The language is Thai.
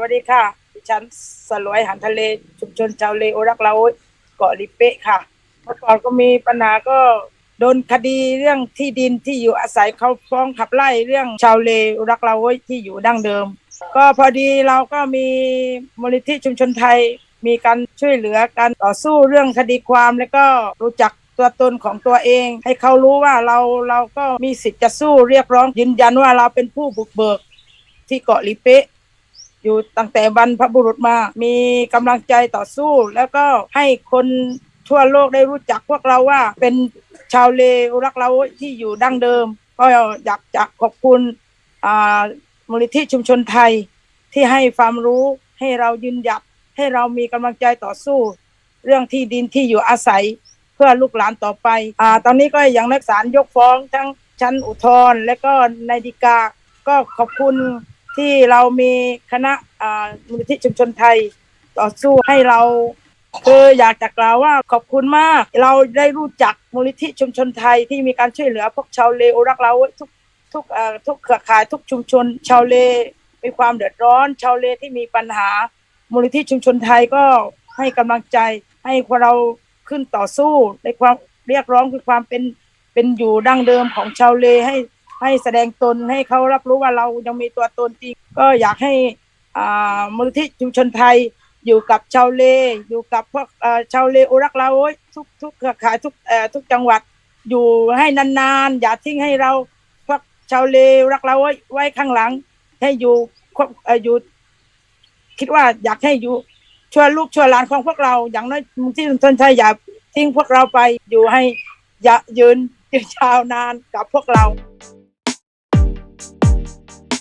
วัสดีค่ะ ดิฉันสลวยหันทะเล ชุมชนชาวเลโอรักเราเกาะลิเปะค่ะ เมื่อก่อนก็มีปัญหาก็โดนคดีเรื่องที่ดินที่อยู่อาศัยเขาฟ้องขับไล่เรื่องชาวเลโอรักเราที่อยู่ดั้งเดิม ก็พอดีเราก็มีมูลนิธิชุมชนไทย มีการช่วยเหลือการต่อสู้เรื่องคดีความแล้วก็รู้จักตัวตนของตัวเอง ให้เขารู้ว่าเราเราก็มีสิทธิ์จะสู้เรียกร้องยืนยันว่าเราเป็นผู้บุกเบิกที่เกาะลิเปะ อยู่ตั้งแต่บรรพบุรุษมา มีกำลังใจต่อสู้ แล้วก็ให้คนทั่วโลกได้รู้จักพวกเราว่า เป็นชาวเลรักเราที่อยู่ดั้งเดิม ก็อยากจะขอบคุณมูลนิธิชุมชนไทยที่ให้ความรู้ให้เรายืนหยัดให้เรามีกำลังใจต่อสู้ เรื่องที่ดินที่อยู่อาศัยเพื่อลูกหลานต่อไปอ่าตอนนี้ก็ยังนักศาลยกฟ้องทั้งชั้นอุทธรณ์และก็ในฎีกาก็ขอบคุณ ที่เรามีคณะมูลนิธิชุมชนไทย ต่อสู้ให้เราคืออยากจะกล่าวว่าขอบคุณมาก เราได้รู้จักมูลนิธิชุมชนไทยที่มีการช่วยเหลือพวกชาวเลโอรักเราทุกทุกทุกเครือข่ายทุกชุมชน ชาวเลมีความเดือดร้อน ชาวเลที่มีปัญหามูลนิธิชุมชนไทยก็ให้กำลังใจให้พวกเราขึ้นต่อสู้ในความเรียกร้องคือความเป็นเป็นอยู่ดั้งเดิมของชาวเลให้ ให้แสดงตนให้เขารับรู้ว่าเรายังมีตัวตนจริง ก็อยากให้อามูลนิธิชุมชนไทยอยู่กับชาวเลอยู่กับพวกอ่อชาวเลโอรักเราโอ้ทุกทุกเครือข่ายทุกเอ่อทุกจังหวัดอยู่ให้นานๆ อย่าทิ้งให้เราพวกชาวเลรักเราไว้ไว้ข้างหลัง ให้อยู่ควบออยู่ คิดว่าอยากให้อยู่ช่วยลูกช่วยหลานของพวกเรา อย่างน้อยมูลที่ชุมชนไทยอย่าทิ้งพวกเราไปอยู่ให้อย่ายืนยืนยาวนานกับพวกเรา